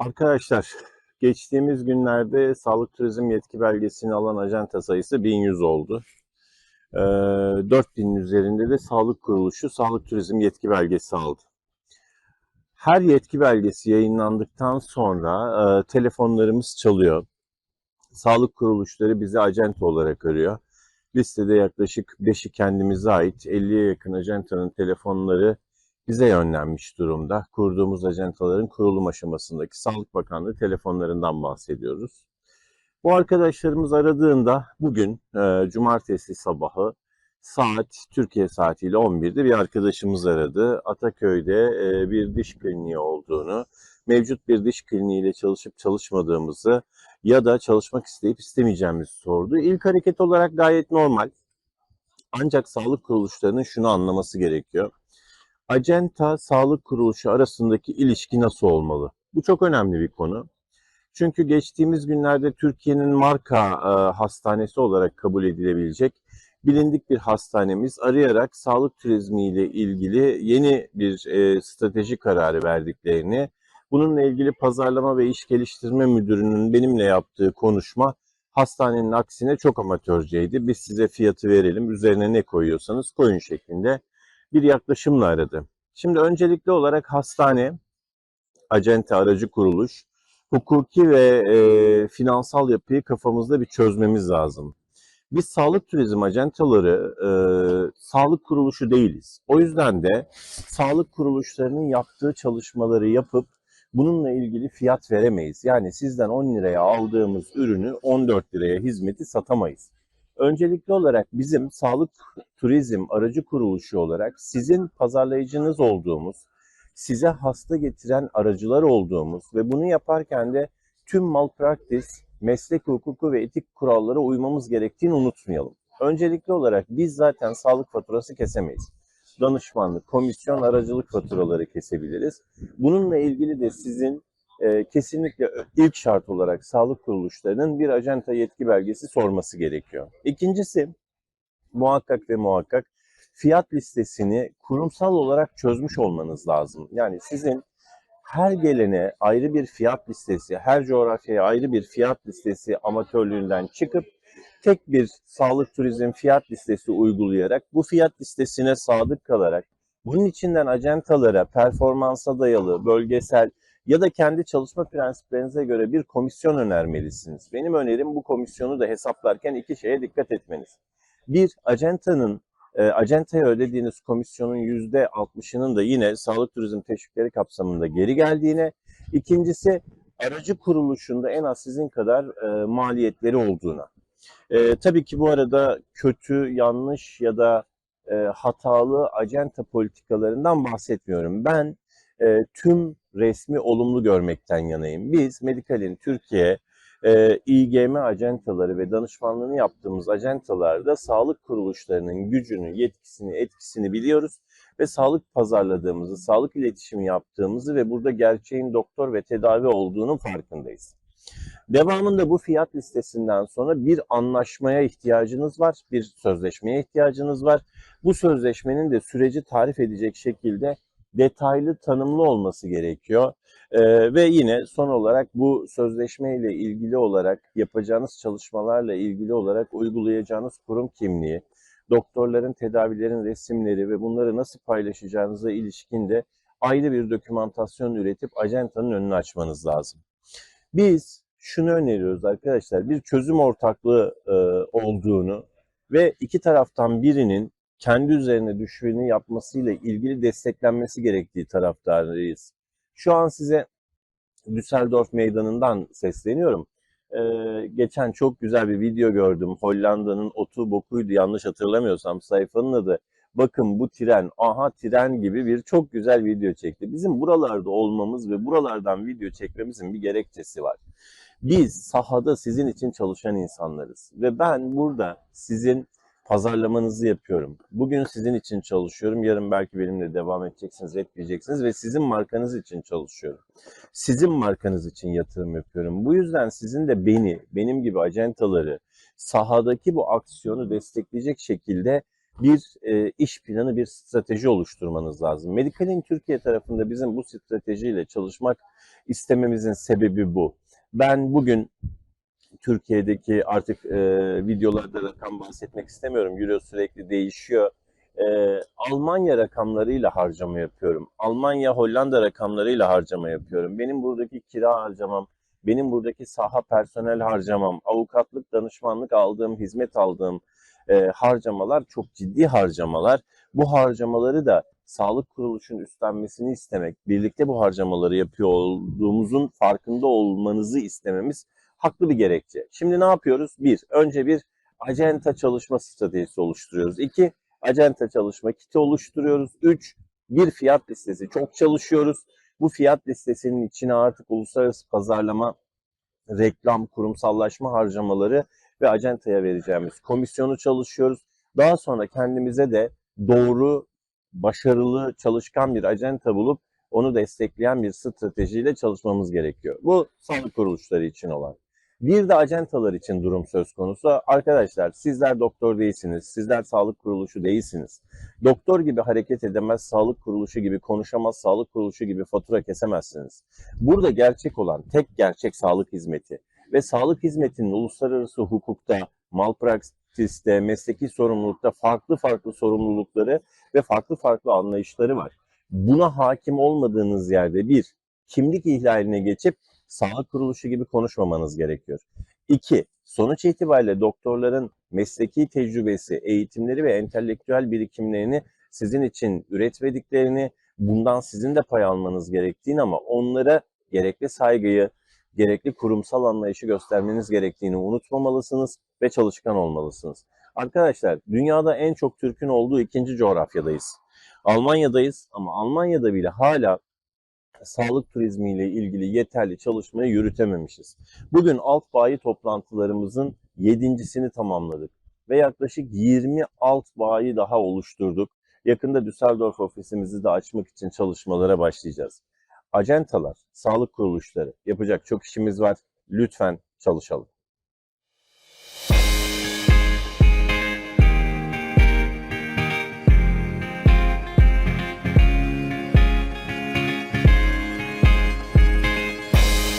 Arkadaşlar, geçtiğimiz günlerde sağlık turizm yetki belgesini alan ajanta sayısı 1100 oldu. Ee, 4000'in üzerinde de sağlık kuruluşu sağlık turizm yetki belgesi aldı. Her yetki belgesi yayınlandıktan sonra e, telefonlarımız çalıyor. Sağlık kuruluşları bizi ajanta olarak arıyor. Listede yaklaşık 5'i kendimize ait 50'ye yakın ajantanın telefonları bize yönlenmiş durumda. Kurduğumuz ajantaların kurulum aşamasındaki Sağlık Bakanlığı telefonlarından bahsediyoruz. Bu arkadaşlarımız aradığında bugün e, cumartesi sabahı saat Türkiye saatiyle 11'de bir arkadaşımız aradı. Ataköy'de e, bir diş kliniği olduğunu, mevcut bir diş kliniğiyle çalışıp çalışmadığımızı ya da çalışmak isteyip istemeyeceğimizi sordu. İlk hareket olarak gayet normal. Ancak sağlık kuruluşlarının şunu anlaması gerekiyor. Acenta sağlık kuruluşu arasındaki ilişki nasıl olmalı? Bu çok önemli bir konu. Çünkü geçtiğimiz günlerde Türkiye'nin marka e, hastanesi olarak kabul edilebilecek bilindik bir hastanemiz arayarak sağlık turizmi ile ilgili yeni bir e, strateji kararı verdiklerini, bununla ilgili pazarlama ve iş geliştirme müdürünün benimle yaptığı konuşma hastanenin aksine çok amatörceydi. Biz size fiyatı verelim, üzerine ne koyuyorsanız koyun şeklinde bir yaklaşımla aradı. Şimdi öncelikli olarak hastane, acente aracı kuruluş, hukuki ve e, finansal yapıyı kafamızda bir çözmemiz lazım. Biz sağlık turizm acentaları e, sağlık kuruluşu değiliz. O yüzden de sağlık kuruluşlarının yaptığı çalışmaları yapıp bununla ilgili fiyat veremeyiz. Yani sizden 10 liraya aldığımız ürünü 14 liraya hizmeti satamayız. Öncelikli olarak bizim sağlık turizm aracı kuruluşu olarak sizin pazarlayıcınız olduğumuz, size hasta getiren aracılar olduğumuz ve bunu yaparken de tüm malpraktis, meslek hukuku ve etik kurallara uymamız gerektiğini unutmayalım. Öncelikli olarak biz zaten sağlık faturası kesemeyiz. Danışmanlık, komisyon, aracılık faturaları kesebiliriz. Bununla ilgili de sizin e, kesinlikle ilk şart olarak sağlık kuruluşlarının bir acenta yetki belgesi sorması gerekiyor. İkincisi muhakkak ve muhakkak fiyat listesini kurumsal olarak çözmüş olmanız lazım. Yani sizin her gelene ayrı bir fiyat listesi, her coğrafyaya ayrı bir fiyat listesi amatörlüğünden çıkıp tek bir sağlık turizm fiyat listesi uygulayarak bu fiyat listesine sadık kalarak bunun içinden acentalara performansa dayalı, bölgesel ya da kendi çalışma prensiplerinize göre bir komisyon önermelisiniz. Benim önerim bu komisyonu da hesaplarken iki şeye dikkat etmeniz. Bir, acentanın e, acentaya ödediğiniz komisyonun %60'ının da yine sağlık turizm teşvikleri kapsamında geri geldiğine. İkincisi aracı kuruluşunda en az sizin kadar e, maliyetleri olduğuna. E, tabii ki bu arada kötü, yanlış ya da e, hatalı acenta politikalarından bahsetmiyorum. Ben e, tüm resmi olumlu görmekten yanayım. Biz Medikal'in Türkiye e, İGM acentaları ve danışmanlığını yaptığımız acentalarda sağlık kuruluşlarının gücünü, yetkisini, etkisini biliyoruz ve sağlık pazarladığımızı, sağlık iletişimi yaptığımızı ve burada gerçeğin doktor ve tedavi olduğunun farkındayız. Devamında bu fiyat listesinden sonra bir anlaşmaya ihtiyacınız var, bir sözleşmeye ihtiyacınız var. Bu sözleşmenin de süreci tarif edecek şekilde detaylı tanımlı olması gerekiyor. Ee, ve yine son olarak bu sözleşme ile ilgili olarak yapacağınız çalışmalarla ilgili olarak uygulayacağınız kurum kimliği, doktorların tedavilerin resimleri ve bunları nasıl paylaşacağınıza ilişkin de ayrı bir dokümantasyon üretip ajantanın önünü açmanız lazım. Biz şunu öneriyoruz arkadaşlar, bir çözüm ortaklığı e, olduğunu ve iki taraftan birinin kendi üzerine düşeni yapmasıyla ilgili desteklenmesi gerektiği taraftarıyız. Şu an size Düsseldorf meydanından sesleniyorum. Ee, geçen çok güzel bir video gördüm. Hollanda'nın otu bokuydu yanlış hatırlamıyorsam sayfanın adı. Bakın bu tren, aha tren gibi bir çok güzel video çekti. Bizim buralarda olmamız ve buralardan video çekmemizin bir gerekçesi var. Biz sahada sizin için çalışan insanlarız. Ve ben burada sizin pazarlamanızı yapıyorum. Bugün sizin için çalışıyorum. Yarın belki benimle devam edeceksiniz, etmeyeceksiniz ve sizin markanız için çalışıyorum. Sizin markanız için yatırım yapıyorum. Bu yüzden sizin de beni, benim gibi acentaları sahadaki bu aksiyonu destekleyecek şekilde bir e, iş planı, bir strateji oluşturmanız lazım. Medikal'in Türkiye tarafında bizim bu stratejiyle çalışmak istememizin sebebi bu. Ben bugün Türkiye'deki artık e, videolarda rakam bahsetmek istemiyorum. Euro sürekli değişiyor. E, Almanya rakamlarıyla harcama yapıyorum. Almanya, Hollanda rakamlarıyla harcama yapıyorum. Benim buradaki kira harcamam, benim buradaki saha personel harcamam, avukatlık, danışmanlık aldığım, hizmet aldığım e, harcamalar çok ciddi harcamalar. Bu harcamaları da sağlık kuruluşunun üstlenmesini istemek, birlikte bu harcamaları yapıyor olduğumuzun farkında olmanızı istememiz haklı bir gerekçe. Şimdi ne yapıyoruz? Bir, önce bir acenta çalışma stratejisi oluşturuyoruz. İki, acenta çalışma kiti oluşturuyoruz. Üç, bir fiyat listesi. Çok çalışıyoruz. Bu fiyat listesinin içine artık uluslararası pazarlama, reklam, kurumsallaşma harcamaları ve acentaya vereceğimiz komisyonu çalışıyoruz. Daha sonra kendimize de doğru, başarılı, çalışkan bir acenta bulup onu destekleyen bir stratejiyle çalışmamız gerekiyor. Bu sağlık kuruluşları için olan. Bir de acentalar için durum söz konusu. Arkadaşlar sizler doktor değilsiniz, sizler sağlık kuruluşu değilsiniz. Doktor gibi hareket edemez, sağlık kuruluşu gibi konuşamaz, sağlık kuruluşu gibi fatura kesemezsiniz. Burada gerçek olan tek gerçek sağlık hizmeti ve sağlık hizmetinin uluslararası hukukta, malpraktiste, mesleki sorumlulukta farklı farklı sorumlulukları ve farklı farklı anlayışları var. Buna hakim olmadığınız yerde bir, kimlik ihlaline geçip sağlık kuruluşu gibi konuşmamanız gerekiyor. İki, sonuç itibariyle doktorların mesleki tecrübesi, eğitimleri ve entelektüel birikimlerini sizin için üretmediklerini, bundan sizin de pay almanız gerektiğini ama onlara gerekli saygıyı, gerekli kurumsal anlayışı göstermeniz gerektiğini unutmamalısınız ve çalışkan olmalısınız. Arkadaşlar dünyada en çok Türk'ün olduğu ikinci coğrafyadayız. Almanya'dayız ama Almanya'da bile hala sağlık turizmiyle ilgili yeterli çalışmayı yürütememişiz. Bugün alt bayi toplantılarımızın yedincisini tamamladık ve yaklaşık 20 alt bayi daha oluşturduk. Yakında Düsseldorf ofisimizi de açmak için çalışmalara başlayacağız. Acentalar, sağlık kuruluşları yapacak çok işimiz var. Lütfen çalışalım.